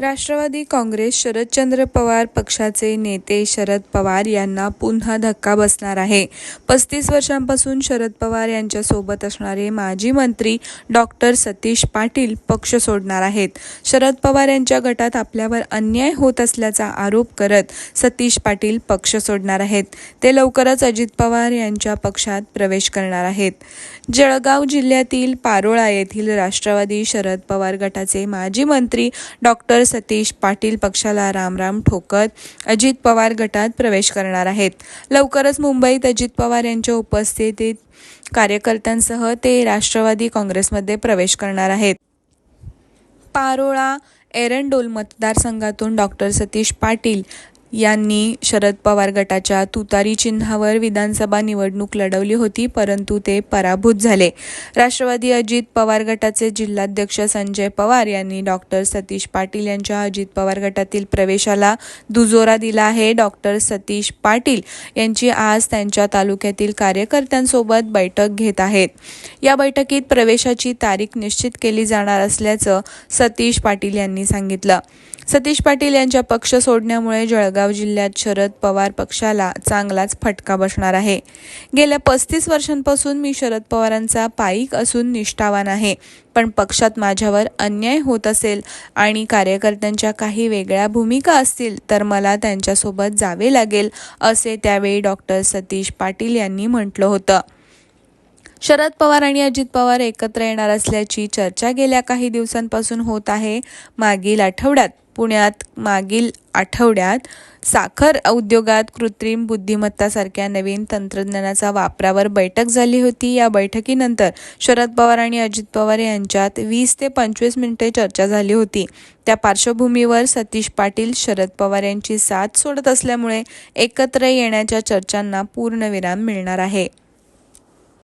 राष्ट्रवादी काँग्रेस शरदचंद्र पवार पक्षाचे नेते शरद पवार यांना पुन्हा धक्का बसणार आहे. पस्तीस वर्षांपासून शरद पवार यांच्यासोबत असणारे माजी मंत्री डॉक्टर सतीश पाटील पक्ष सोडणार आहेत. शरद पवार यांच्या गटात आपल्यावर अन्याय होत असल्याचा आरोप करत सतीश पाटील पक्ष सोडणार आहेत. ते लवकरच अजित पवार यांच्या पक्षात प्रवेश करणार आहेत. जळगाव जिल्ह्यातील पारोळा येथील राष्ट्रवादी शरद पवार गटाचे माजी मंत्री डॉक्टर सतीश पाटील पक्षाला रामराम ठोकत अजित पवार गटात प्रवेश करणार आहेत. लवकरच मुंबईत अजित पवार यांच्या उपस्थितीत कार्यकर्त्यांसह ते राष्ट्रवादी काँग्रेसमध्ये प्रवेश करणार आहेत. पारोळा एरंडोल मतदारसंघातून डॉक्टर सतीश पाटील यांनी शरद पवार गटाच्या तुतारी चिन्हावर विधानसभा निवडणूक लढवली होती परंतु ते पराभूत झाले. राष्ट्रवादी अजित पवार गटाचे जिल्हाध्यक्ष संजय पवार यांनी डॉक्टर सतीश पाटील यांच्या अजित पवार गटातील प्रवेशाला दुजोरा दिला आहे. डॉक्टर सतीश पाटील यांची आज त्यांच्या तालुक्यातील कार्यकर्त्यांसोबत बैठक घेत आहेत. या बैठकीत प्रवेशाची तारीख निश्चित केली जाणार असल्याचं सतीश पाटील यांनी सांगितलं. सतीश पाटील यांच्या पक्ष सोडण्यामुळे जळगाव जिल्ह्यात शरद पवार पक्षाला चांगलाच फटका बसणार आहे. गेल्या पस्तीस वर्षांपासून मी शरद पवारांचा पाईक असून निष्ठावान आहे. पण पक्षात माझ्यावर अन्याय होत असेल आणि कार्यकर्त्यांच्या काही वेगळ्या भूमिका असतील तर मला त्यांच्यासोबत जावे लागेल असे त्यावेळी डॉक्टर सतीश पाटील यांनी म्हटलं होतं. शरद पवार आणि अजित पवार एकत्र येणार असल्याची चर्चा गेल्या काही दिवसांपासून होत आहे. मागील आठवड्यात पुण्यात मागील आठवड्यात साखर उद्योगात कृत्रिम बुद्धिमत्तासारख्या नवीन तंत्रज्ञानाचा वापरावर बैठक झाली होती. या बैठकीनंतर शरद पवार आणि अजित पवार यांच्यात वीस ते पंचवीस मिनिटे चर्चा झाली होती. त्या पार्श्वभूमीवर सतीश पाटील शरद पवार यांची साथ सोडत असल्यामुळे एकत्र येण्याच्या चर्चांना पूर्णविराम मिळणार आहे.